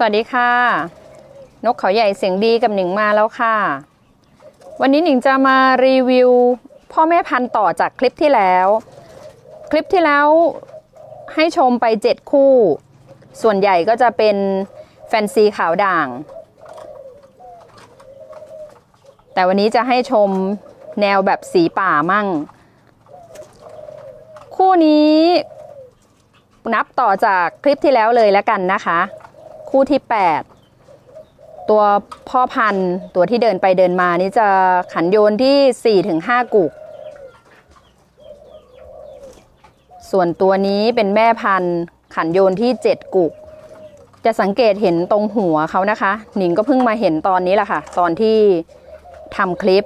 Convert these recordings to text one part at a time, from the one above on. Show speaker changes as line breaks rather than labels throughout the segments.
สวัสดีค่ะ นกเขาใหญ่เสียงดีกับหนิงมาแล้วค่ะ วันนี้หนิงจะมารีวิว พ่อแม่พันธุ์ต่อจากคลิปที่แล้ว คลิปที่แล้วให้ชมไป 7 คู่ ส่วนใหญ่ก็จะเป็นแฟนซีขาวด่าง แต่วันนี้จะให้ชมแนวแบบสีป่ามั่ง คู่นี้นับต่อจากคลิปที่แล้วเลยแล้วกันนะคะ คู่ที่ 8 ตัวพ่อพันธุ์ตัวที่เดินไปเดินมานี่จะขันโยนที่ 4-5 กุก ส่วนตัวนี้เป็นแม่พันธุ์ขันโยนที่ 7 กุก จะสังเกตเห็นตรงหัวเขานะคะ หนิงก็เพิ่งมาเห็นตอนนี้แหละค่ะ ตอนที่ทำคลิป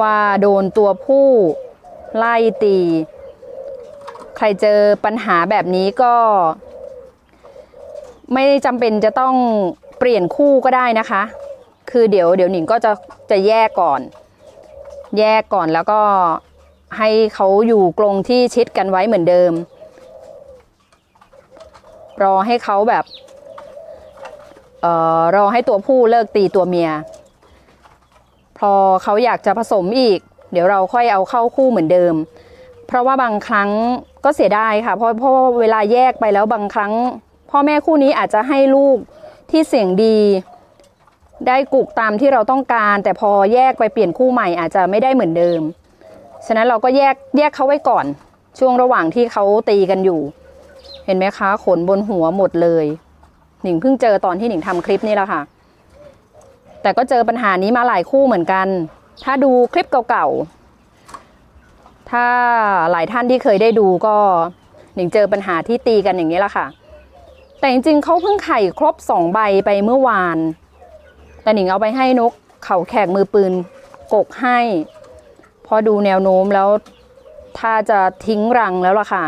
ว่าโดนตัวผู้ไล่ตี ใครเจอปัญหาแบบนี้ก็ ไม่จำเป็นจะต้องเปลี่ยนคู่ก็ได้นะคะ คือเดี๋ยวเดี๋ยวหนิงก็จะจะแยกก่อน แยกก่อนแล้วก็ให้เขาอยู่กรงที่ชิดกันไว้เหมือนเดิม รอให้เขาแบบเอ่อรอให้ตัวผู้เลิกตีตัวเมีย พอเขาอยากจะผสมอีก เดี๋ยวเราค่อยเอาเข้าคู่เหมือนเดิม เพราะว่าบางครั้งก็เสียดายค่ะเพราะเพราะเวลาแยกไปแล้วบางครั้ง พ่อแม่คู่นี้อาจจะให้ลูกที่เสียงดี ได้กุกตามที่เราต้องการ แต่พอแยกไปเปลี่ยนคู่ใหม่อาจจะไม่ได้เหมือนเดิม ฉะนั้นเราก็แยกแยกเขาไว้ก่อน ช่วงระหว่างที่เขาตีกันอยู่ เห็นไหมคะขนบนหัวหมดเลย หนิงเพิ่งเจอตอนที่หนิงทำคลิปนี่แหละค่ะ แต่ก็เจอปัญหานี้มาหลายคู่เหมือนกัน ถ้าดูคลิปเก่าๆถ้าหลายท่านที่เคยได้ดูก็หนิงเจอปัญหาที่ตีกันอย่างนี้แหละค่ะ แต่จริงๆเขาเพิ่งไข่ครบสองใบไปเมื่อวาน แต่หนิงเอาไปให้นกเขาแขกมือปืนกกให้ พอดูแนวโน้มแล้วถ้าจะทิ้งรังแล้วล่ะค่ะ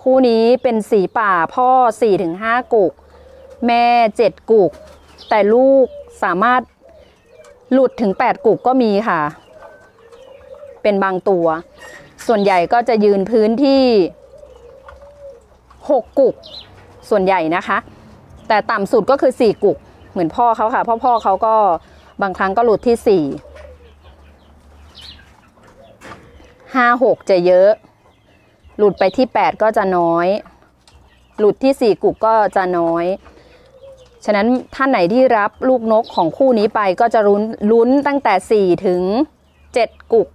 คู่นี้เป็นสีป่าพ่อ 4-5กุก แม่ 7 กุก แต่ลูกสามารถหลุดถึง 8 กุกก็มีค่ะ เป็นบางตัว ส่วนใหญ่ก็จะยืนพื้นที่ 6 กุก ส่วนใหญ่นะคะ แต่ต่ำสุดก็คือ 4 กุก เหมือนพ่อเขาค่ะ พ่อพ่อเขาก็บางครั้งก็หลุดที่ 4 5 6 จะเยอะ หลุดไปที่ 8 ก็จะน้อย หลุดที่ 4 กุกก็จะน้อย ฉะนั้นท่านไหนที่รับลูกนกของคู่นี้ไปก็จะลุ้นลุ้นตั้งแต่ 4 ถึง 7 กุก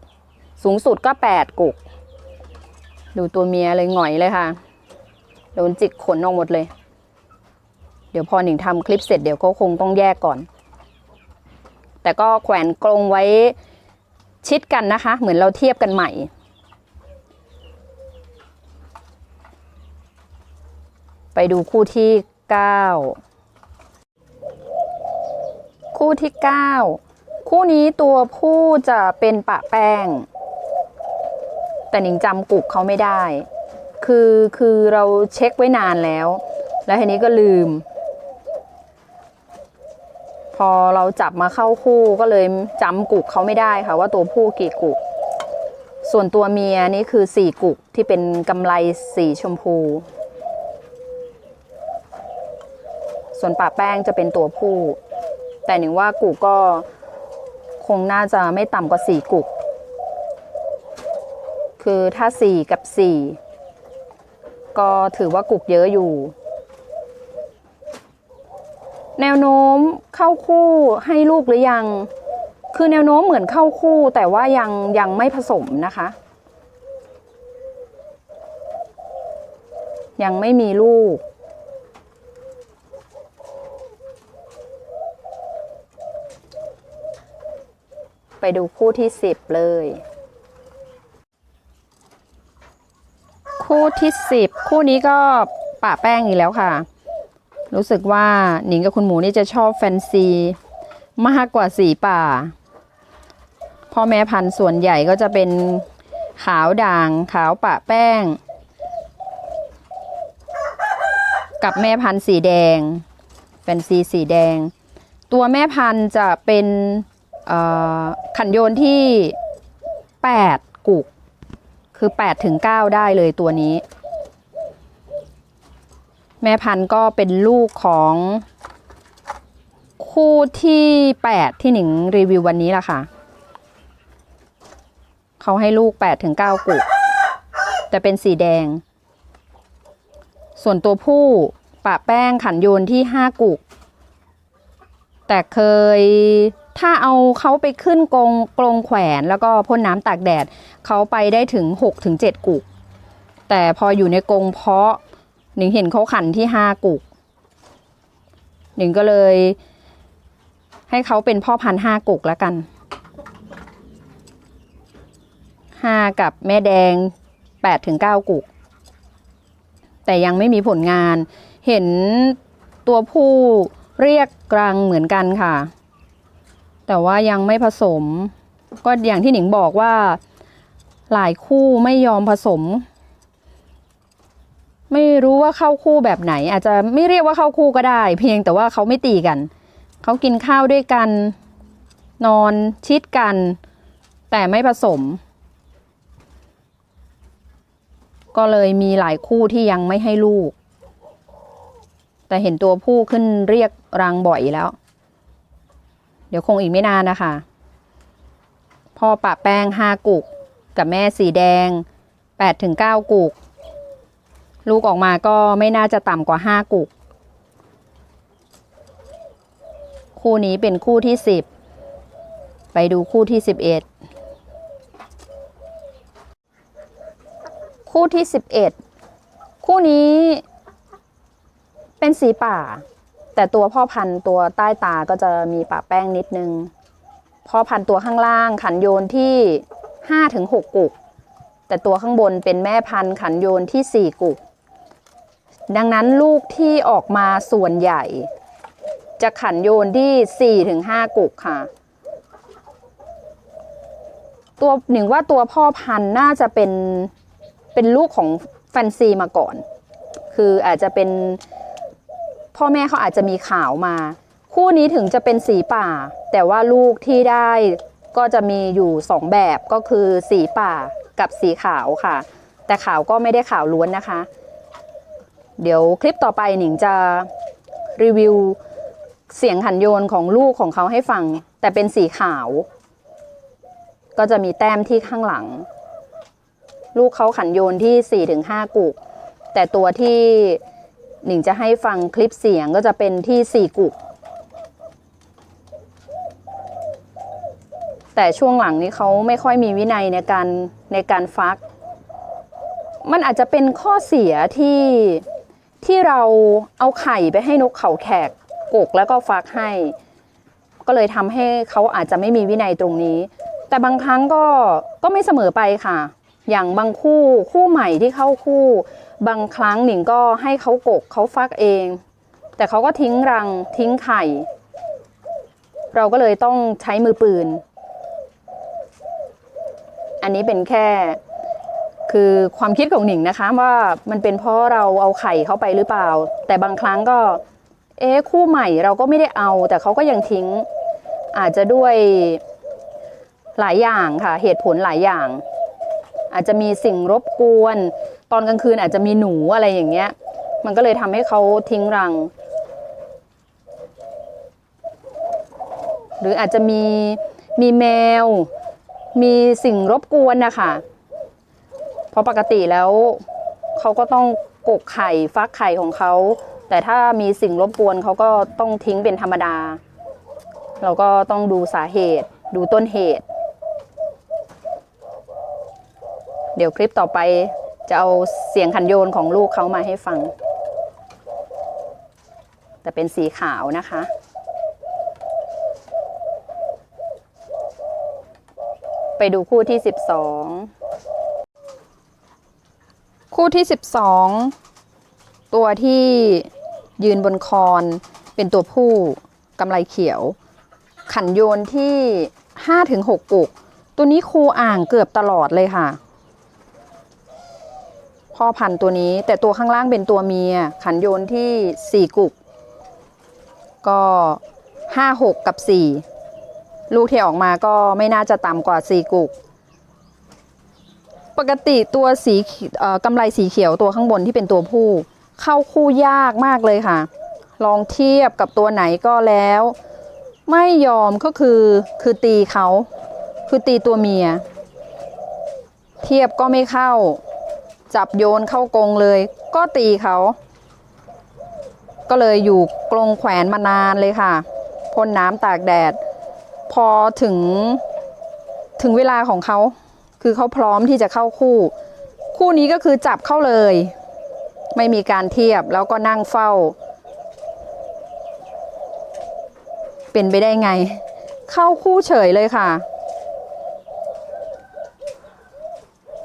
สูงสุดก็ 8 กุกดูตัวเมียเลยหงอยเลยค่ะ โดนจิกขนออกหมดเลย เดี๋ยวพอหนิงทำคลิปเสร็จเดี๋ยวก็คงต้องแยกก่อน แต่ก็แขวนกรงไว้ชิดกันนะคะ เหมือนเราเทียบกันใหม่ ไปดูคู่ที่ 9 คู่ที่ 9 คู่นี้ตัวผู้จะเป็นปะแป้ง แต่หนิงจำกุกเขาไม่ได้ คือคือเราเช็คไว้นานแล้ว แล้วทีนี้ก็ลืม พอเราจับมาเข้าคู่ก็เลยจำกุกเขาไม่ได้ค่ะว่าตัวผู้กี่กุก ส่วนตัวเมียนี่คือสี่กุกที่เป็นกำไลสีชมพู ส่วนป่าแป้งจะเป็นตัวผู้ แต่หนิงว่ากุกก็คงน่าจะไม่ต่ำกว่าสี่กุก คือถ้าสี่กับสี่ ก็ถือว่ากุกเยอะอยู่ แนวโน้มเข้าคู่ให้ลูกหรือยัง คือแนวโน้มเหมือนเข้าคู่แต่ว่ายังยังไม่ผสมนะคะ ยังไม่มีลูกไปดูคู่ที่สิบเลย คู่ที่สิบคู่นี้ก็ป่าแป้งอีกแล้วค่ะ รู้สึกว่าหนิงกับคุณหมูนี่จะชอบแฟนซีมากกว่าสีป่าพ่อแม่พันธุ์ส่วนใหญ่ก็จะเป็นขาวด่างขาวปะแป้ง กับแม่พันธุ์สีแดงแฟนซีสีแดง ตัวแม่พันธุ์จะเป็นขันโยนที่ 8 กุก คือ8ถึง9ได้เลยตัวนี้ แม่พันธุ์ก็เป็นลูกของคู่ที่แปดที่หนิงรีวิววันนี้ล่ะค่ะ เขาให้ลูกแปดถึงเก้ากุกแต่เป็นสีแดง ส่วนตัวผู้ปะแป้งขันโยนที่ห้ากุกแต่เคย ถ้าเอาเขาไปขึ้นกรงกรงแขวนแล้วก็พ่นน้ำตากแดดเขาไปได้ถึง6ถึง7กุก แต่พออยู่ในกรงเพาะหนิงเห็นเขาขันที่ห้ากุกหนิงก็เลย ให้เขาเป็นพ่อพันห้ากุกแล้วกันห้ากับแม่แดงแปดถึงเก้ากุก แต่ยังไม่มีผลงาน เห็นตัวผู้เรียกกรังเหมือนกันค่ะ แต่ว่ายังไม่ผสม ก็อย่างที่หนิงบอกว่าหลายคู่ไม่ยอมผสม ไม่รู้ว่าเข้าคู่แบบไหน อาจจะไม่เรียกว่าเข้าคู่ก็ได้ เพียงแต่ว่าเขาไม่ตีกัน เขากินข้าวด้วยกัน นอนชิดกัน แต่ไม่ผสม ก็เลยมีหลายคู่ที่ยังไม่ให้ลูก แต่เห็นตัวผู้ขึ้นเรียกรังบ่อยแล้ว เดี๋ยวคงอีกไม่นานนะคะ พ่อปะแป้งห้ากุก กับแม่สีแดงแปดถึงเก้ากุก ลูกออกมาก็ไม่น่าจะต่ำกว่าห้ากุก คู่นี้เป็นคู่ที่สิบไปดูคู่ที่สิบเอ็ดคู่ที่สิบเอ็ดคู่นี้เป็นสีป่า แต่ตัวพ่อพันธุ์ตัวใต้ตาก็จะมีป่าแป้งนิดนึง พ่อพันธุ์ตัวข้างล่างขันโยนที่ห้าถึงหกกุก แต่ตัวข้างบนเป็นแม่พันธุ์ขันโยนที่สี่กุก ดังนั้นลูกที่ออกมาส่วนใหญ่ จะขันโยนที่4ถึงกุกค่ะ ตัวหนึ่งว่าตัวพ่อพันธุ์น่าจะเป็นเป็นลูกของแฟนซีมาก่อน คืออาจจะเป็น พ่อแม่เขาอาจจะมีข่าวมา คู่นี้ถึงจะเป็นสีป่า แต่ว่าลูกที่ได้ก็จะมีอยู่สองแบบก็คือสีป่ากับสีขาวค่ะ แต่ขาวก็ไม่ได้ขาวล้วนนะคะ เดี๋ยวคลิปต่อไปหนิงจะรีวิวเสียงขันโยนของลูกของเขาให้ฟัง แต่เป็นสีขาว ก็จะมีแต้มที่ข้างหลัง ลูกเขาขันโยนที่4-5กุกแต่ตัวที่ หนิงจะให้ฟังคลิปเสียงก็จะเป็นที่4กุก แต่ช่วงหลังนี้เขาไม่ค่อยมีวินัยในการในการฟัก มันอาจจะเป็นข้อเสียที่ที่เราเอาไข่ไปให้นกเขาแขกกกแล้วก็ฟักให้ ก็เลยทำให้เขาอาจจะไม่มีวินัยตรงนี้ แต่บางครั้งก็ก็ไม่เสมอไปค่ะ อย่างบางคู่คู่ใหม่ที่เข้าคู่ บางครั้งหนิงก็ให้เขากกเขาฟักเอง แต่เขาก็ทิ้งรังทิ้งไข่ เราก็เลยต้องใช้มือปืน อันนี้เป็นแค่คือความคิดของหนิงนะคะว่ามันเป็นเพราะเราเอาไข่เข้าไปหรือเปล่า แต่บางครั้งก็ เอ๊คู่ใหม่เราก็ไม่ได้เอา แต่เขาก็ยังทิ้งอาจจะด้วยหลายอย่างค่ะเหตุผลหลายอย่าง อาจจะมีสิ่งรบกวน ตอนกลางคืนอาจจะมีหนูอะไรอย่างเงี้ย มันก็เลยทำให้เขาทิ้งรัง หรืออาจจะมีมีแมว มีสิ่งรบกวนนะคะเพราะปกติแล้วเขาก็ต้องกกไข่ฟักไข่ของเขา แต่ถ้ามีสิ่งรบกวนเขาก็ต้องทิ้งเป็นธรรมดา เราก็ต้องดูสาเหตุ ดูต้นเหตุ เดี๋ยวคลิปต่อไปจะเอาเสียงขันโยนของลูกเขามาให้ฟัง แต่เป็นสีขาวนะคะ ไปดูคู่ที่ 12 คู่ที่ 12 ตัวที่ยืนบนคอนเป็นตัวผู้กำไรเขียว ขันโยนที่ 5-6กุก ตัวนี้ครูอ่างเกือบตลอดเลยค่ะ พ่อพันธุ์ตัวนี้ แต่ตัวข้างล่างเป็นตัวเมีย ขันโยนที่ 4 กุก ก็5 6กับ4ลูกที่ออกมาก็ไม่น่าจะต่ำกว่า4กุก ปกติตัวสีเอ่อกำไรสีเขียวตัวข้างบนที่เป็นตัวผู้ เข้าคู่ยากมากเลยค่ะ ลองเทียบกับตัวไหนก็แล้ว ไม่ยอมก็คือคือตีเขา คือตีตัวเมีย เทียบก็ไม่เข้า จับโยนเข้ากรงเลย ก็ตีเขา ก็เลยอยู่กรงแขวนมานานเลยค่ะพ่นน้ำตากแดด พอถึงถึงเวลาของเขา คือเขาพร้อมที่จะเข้าคู่ คู่นี้ก็คือจับเข้าเลย ไม่มีการเทียบแล้วก็นั่งเฝ้า เป็นไปได้ไง เข้าคู่เฉยเลยค่ะ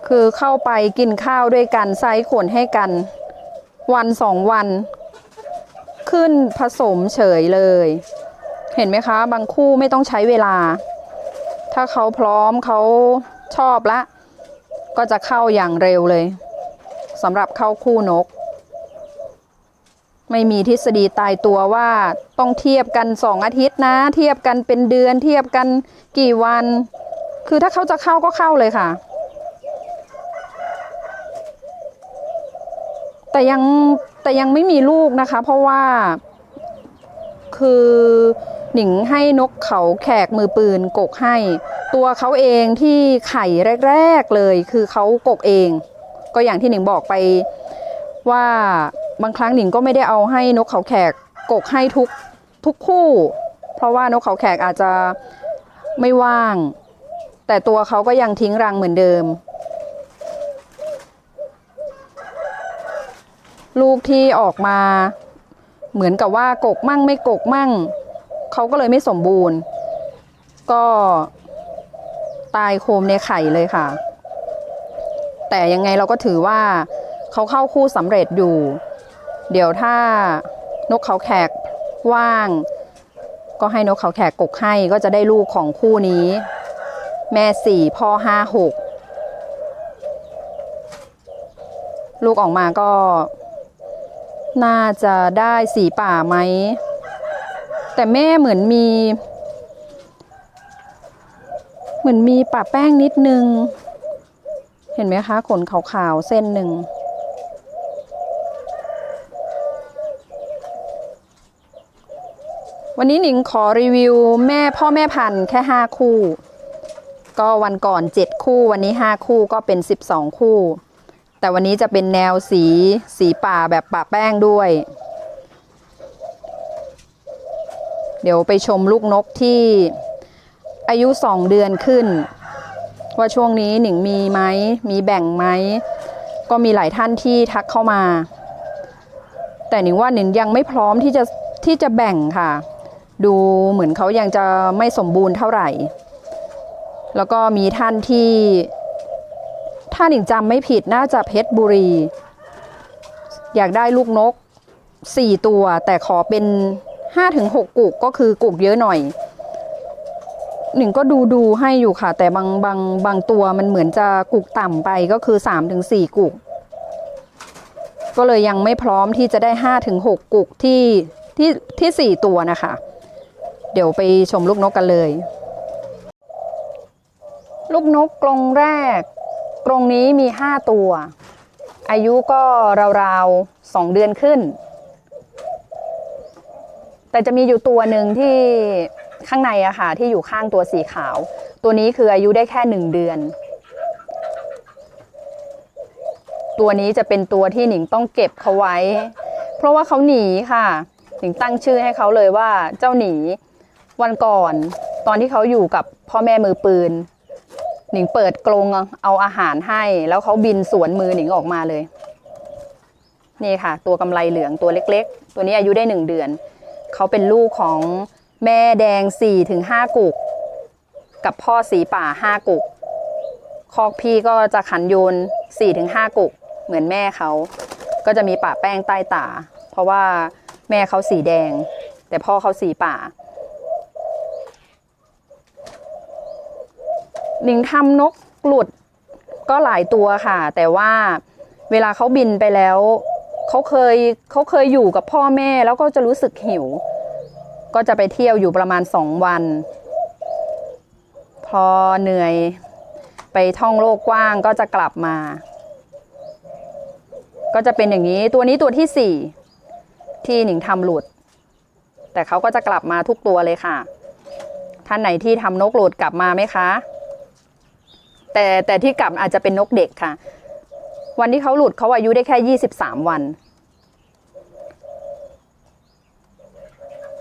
คือเข้าไปกินข้าวด้วยกันไซขนให้กัน วันสองวัน ขึ้นผสมเฉยเลย เห็นไหมคะ บางคู่ไม่ต้องใช้เวลา ถ้าเขาพร้อมเขาชอบละ ก็จะเข้าอย่างเร็วเลยสำหรับเข้าคู่นก ไม่มีทฤษฎีตายตัวว่าต้องเทียบกันสองอาทิตย์นะ เทียบกันเป็นเดือนเทียบกันกี่วัน คือถ้าเขาจะเข้าก็เข้าเลยค่ะ แต่ยังแต่ยังไม่มีลูกนะคะ เพราะว่าคือหนิงให้นกเขาแขกมือปืนกกให้ ตัวเขาเองที่ไข่แรก ๆ เลย คือเขากกเอง ก็อย่างที่หนิงบอกไปว่าบางครั้งหนิงก็ไม่ได้เอาให้นกเขาแขกกกให้ทุกทุกคู่ เพราะว่านกเขาแขกอาจจะไม่ว่าง แต่ตัวเขาก็ยังทิ้งรังเหมือนเดิม ลูกที่ออกมา เหมือนกับว่ากกมั่งไม่กกมั่งเขาก็เลยไม่สมบูรณ์ ก็ตายโคมในไข่เลยค่ะ แต่ยังไงเราก็ถือว่าเขาเข้าคู่สำเร็จอยู่ เดี๋ยวถ้านกเขาแขกว่าง ก็ให้นกเขาแขกกกให้ก็จะได้ลูกของคู่นี้ แม่สี่พ่อห้าหกลูกออกมาก็ น่าจะได้สีป่าไหม แต่แม่เหมือนมี เหมือนมีป่าแป้งนิดนึง เห็นไหมคะ ขนขาวๆ เส้นหนึ่ง วันนี้หนิงขอรีวิวแม่พ่อแม่พันธุ์แค่ 5 คู่ ก็วันก่อน 7 คู่ วันนี้ 5 คู่ก็เป็น 12 คู่ แต่วันนี้จะเป็นแนวสีสีป่าแบบป่าแป้งด้วย เดี๋ยวไปชมลูกนกที่อายุ 2 เดือนขึ้น ว่าช่วงนี้หนิงมีไหมมีแบ่งไหม ก็มีหลายท่านที่ทักเข้ามา แต่หนิงว่าหนิงยังไม่พร้อมที่จะที่จะแบ่งค่ะ ดูเหมือนเขายังจะไม่สมบูรณ์เท่าไหร่ แล้วก็มีท่านที่ ถ้าหนิงจำไม่ผิดน่าจะเพชรบุรี อยากได้ลูกนก 4 ตัว แต่ขอเป็น 5-6กุกก็คือกุกเยอะหน่อย หนิงก็ดูดูให้อยู่ค่ะ แต่บางบางบางตัวมันเหมือนจะกุกต่ำไปก็คือ 3-4 กุก ก็เลยยังไม่พร้อมที่จะได้ 5-6กุกที่ที่ที่ 4 ตัวนะคะ เดี๋ยวไปชมลูกนกกันเลยลูกนกกรงแรก กรงนี้มี 5 ตัว อายุก็ราวๆ2เดือนขึ้น แต่จะมีอยู่ตัวหนึ่งที่ข้างในอะค่ะที่อยู่ข้างตัวสีขาว ตัวนี้คืออายุได้แค่ 1 เดือน ตัวนี้จะเป็นตัวที่หนิงต้องเก็บเขาไว้ เพราะว่าเขาหนีค่ะหนิงตั้งชื่อให้เขาเลยว่าเจ้าหนีวันก่อน ตอนที่เขาอยู่กับพ่อแม่มือปืน หนิงเปิดกรงเอาอาหารให้ แล้วเขาบินสวนมือหนิงออกมาเลย นี่ค่ะ ตัวกำไรเหลืองตัวเล็ก ๆ ตัวนี้อายุได้หนึ่งเดือน เขาเป็นลูกของแม่แดง4-5ถึงห้ากุก กับพ่อสีป่า5กุก คอกพี่ก็จะขันโยน4-5ถึงห้ากุก เหมือนแม่เขา ก็จะมีป่าแป้งใต้ตา เพราะว่าแม่เขาสีแดง แต่พ่อเขาสีป่า หนิงทำนกหลุดก็หลายตัวค่ะ แต่ว่าเวลาเขาบินไปแล้วเขาเคยเขาเคยอยู่กับพ่อแม่แล้วก็จะรู้สึกหิว ก็จะไปเที่ยวอยู่ประมาณสองวัน พอเหนื่อยไปท่องโลกกว้างก็จะกลับมา ก็จะเป็นอย่างนี้ตัวนี้ตัวที่สี่ที่หนิงทำหลุด แต่เขาก็จะกลับมาทุกตัวเลยค่ะ ท่านไหนที่ทำนกหลุดกลับมาไหมคะ แต่แต่ที่กลับอาจจะเป็นนกเด็กค่ะ วันที่เขาหลุดเขาอายุได้แค่ยี่สิบสามวัน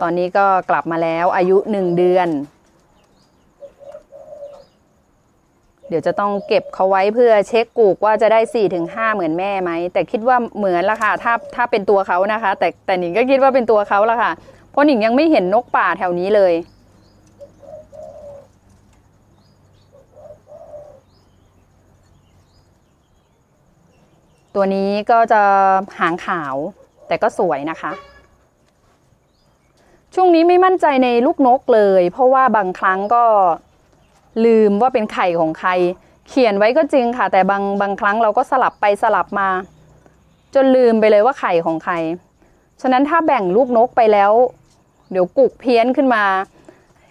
ตอนนี้ก็กลับมาแล้วอายุหนึ่งเดือน เดี๋ยวจะต้องเก็บเขาไว้เพื่อเช็คกูกว่าจะได้4ี่ถึงห้าเหมือนแม่ไหม แต่คิดว่าเหมือนละค่ะถ้าถ้าเป็นตัวเขานะคะ แต่แต่หนิงก็คิดว่าเป็นตัวเขาละค่ะ เพราะหนิงยังไม่เห็นนกป่าแถวนี้เลย ตัวนี้ก็จะหางขาวแต่ก็สวยนะคะ ช่วงนี้ไม่มั่นใจในลูกนกเลย เพราะว่าบางครั้งก็ลืมว่าเป็นไข่ของใคร เขียนไว้ก็จริงค่ะ แต่บางบางครั้งเราก็สลับไปสลับมา จนลืมไปเลยว่าไข่ของใคร ฉะนั้นถ้าแบ่งลูกนกไปแล้ว เดี๋ยวกุกเพี้ยนขึ้นมา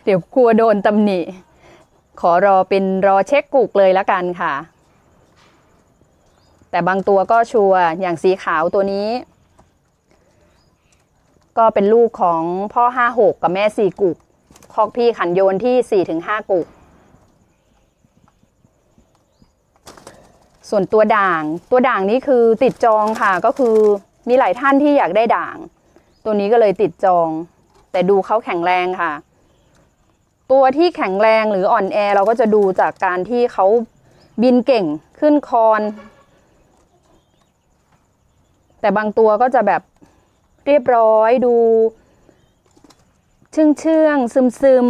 เดี๋ยวกลัวโดนตำหนิ ขอรอเป็นรอเช็คกุกเลยละกันค่ะ แต่บางตัวก็ชัวร์อย่างสีขาวตัวนี้ ก็เป็นลูกของพ่อห้าหกกับแม่สี่กุกคอกพี่ขันโยนที่สี่ถึงห้ากุก ส่วนตัวด่างตัวด่างนี้คือติดจองค่ะก็คือมีหลายท่านที่อยากได้ด่าง ตัวนี้ก็เลยติดจอง แต่ดูเขาแข็งแรงค่ะ ตัวที่แข็งแรงหรืออ่อนแอเราก็จะดูจากการที่เขาบินเก่งขึ้นคอน แต่บางตัวก็จะแบบเรียบร้อยดูเชื่องเชื่องซึมซึม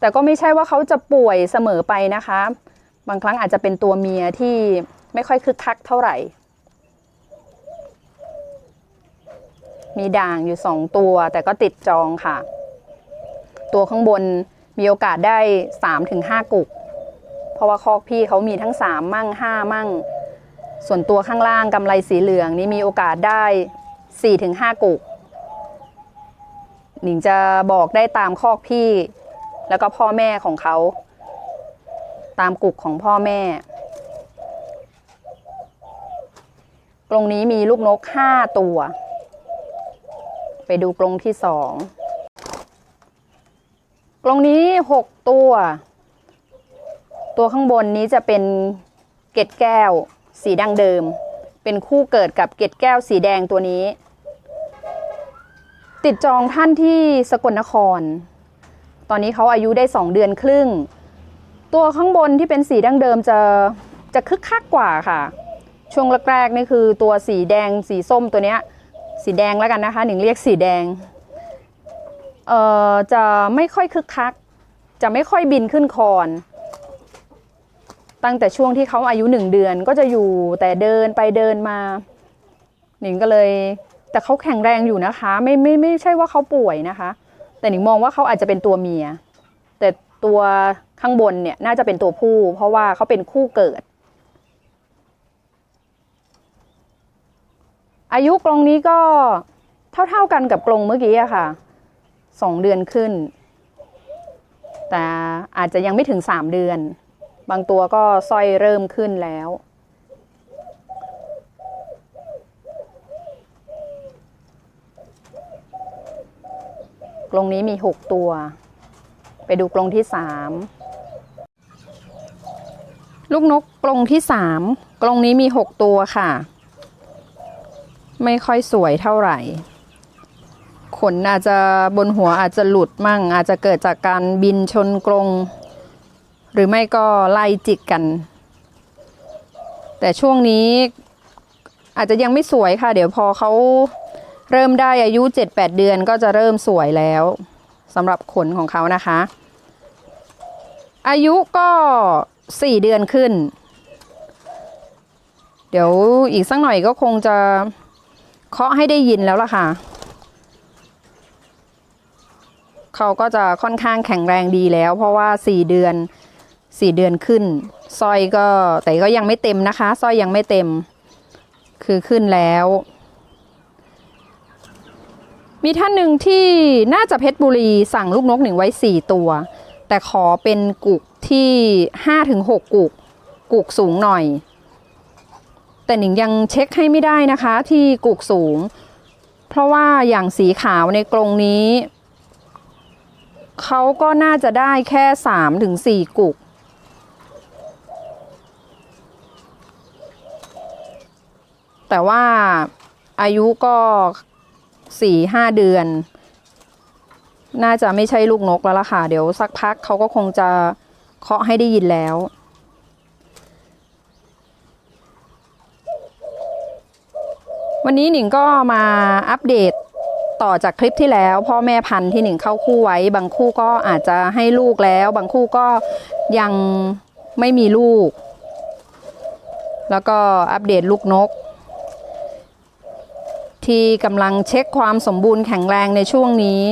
แต่ก็ไม่ใช่ว่าเขาจะป่วยเสมอไปนะคะ บางครั้งอาจจะเป็นตัวเมียที่ไม่ค่อยคึกคักเท่าไหร่ มีด่างอยู่สองตัว แต่ก็ติดจองค่ะ ตัวข้างบนมีโอกาสได้สามถึงห้ากุก เพราะว่าคอกพี่เขามีทั้งสามมั่งห้ามั่ง ส่วนตัวข้างล่างกำไรสีเหลืองนี่มีโอกาสได้สี่ถึงห้ากุก หนิงจะบอกได้ตามคอกพี่ แล้วก็พ่อแม่ของเขา ตามกุกของพ่อแม่ กรงนี้มีลูกนกห้าตัว ไปดูกรงที่สองกรงนี้หกตัว ตัวข้างบนนี้จะเป็นเกล็ดแก้ว สีดังเดิม เป็นคู่เกิดกับเกล็ดแก้วสีแดงตัวนี้ ติดจองท่านที่สกลนคร ตอนนี้เขาอายุได้สองเดือนครึ่ง ตัวข้างบนที่เป็นสีดังเดิมจะจะคึกคักกว่าค่ะ ช่วงแรกๆนี่คือตัวสีแดงสีส้มตัวเนี้ยสีแดงแล้วกันนะคะหนิงเรียกสีแดงเอ่อจะไม่ค่อยคึกคัก จะไม่ค่อยบินขึ้นคอน ตั้งแต่ช่วงที่เขาอายุหนึ่งเดือนก็จะอยู่แต่เดินไปเดินมา หนิงก็เลย แต่เขาแข็งแรงอยู่นะคะ ไม่ไม่ไม่ใช่ว่าเขาป่วยนะคะ แต่หนิงมองว่าเขาอาจจะเป็นตัวเมีย แต่ตัวข้างบนเนี่ยน่าจะเป็นตัวผู้ เพราะว่าเขาเป็นคู่เกิด อายุกรงนี้ก็เท่าๆกันกับกรงเมื่อกี้อะค่ะสองเดือนขึ้น แต่อาจจะยังไม่ถึงสามเดือน บางตัวก็สร้อยเริ่มขึ้นแล้ว กรงนี้มีหกตัว ไปดูกรงที่สามลูกนกกรงที่สามกรงนี้มีหกตัวค่ะ ไม่ค่อยสวยเท่าไหร่ขนอาจจะบนหัวอาจจะหลุดมั่ง อาจจะเกิดจากการบินชนกรง หรือไม่ก็ไล่จิกกัน แต่ช่วงนี้อาจจะยังไม่สวยค่ะ เดี๋ยวพอเขาเริ่มได้อายุ 7-8 เดือนก็จะเริ่มสวยแล้วสำหรับขนของเขานะคะ อายุก็ 4 เดือนขึ้น เดี๋ยวอีกสักหน่อยก็คงจะเคาะให้ได้ยินแล้วล่ะค่ะ เขาก็จะค่อนข้างแข็งแรงดีแล้ว เพราะว่า 4 เดือน 4เดือนขึ้นสร้อยก็แต่ก็ยังไม่เต็มนะคะสร้อยยังไม่เต็ม คือขึ้นแล้ว มีท่านหนึ่งที่น่าจะเพชรบุรีสั่งลูกนกหนึ่งไว้4ตัว แต่ขอเป็นกุกที่5-6กุก กุกสูงหน่อย แต่หนิงยังเช็คให้ไม่ได้นะคะที่กุกสูง เพราะว่าอย่างสีขาวในกรงนี้เขาก็น่าจะได้แค่สามถึงสี่กุก แต่ว่าอายุก็สี่ห้าเดือน น่าจะไม่ใช่ลูกนกแล้วล่ะค่ะ เดี๋ยวสักพักเขาก็คงจะเคาะให้ได้ยินแล้ว วันนี้หนิงก็มาอัปเดตต่อจากคลิปที่แล้ว พ่อแม่พันธุ์ที่หนิงเข้าคู่ไว้ บางคู่ก็อาจจะให้ลูกแล้ว บางคู่ก็ยังไม่มีลูก แล้วก็อัปเดตลูกนก ที่กำลังเช็คความสมบูรณ์แข็งแรงในช่วงนี้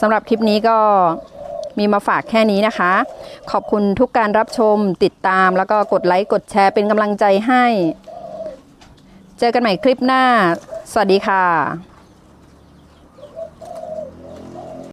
สำหรับคลิปนี้ก็มีมาฝากแค่นี้นะคะ ขอบคุณทุกการรับชมติดตามแล้วก็กดไลค์กดแชร์เป็นกำลังใจให้ เจอกันใหม่คลิปหน้า สวัสดีค่ะ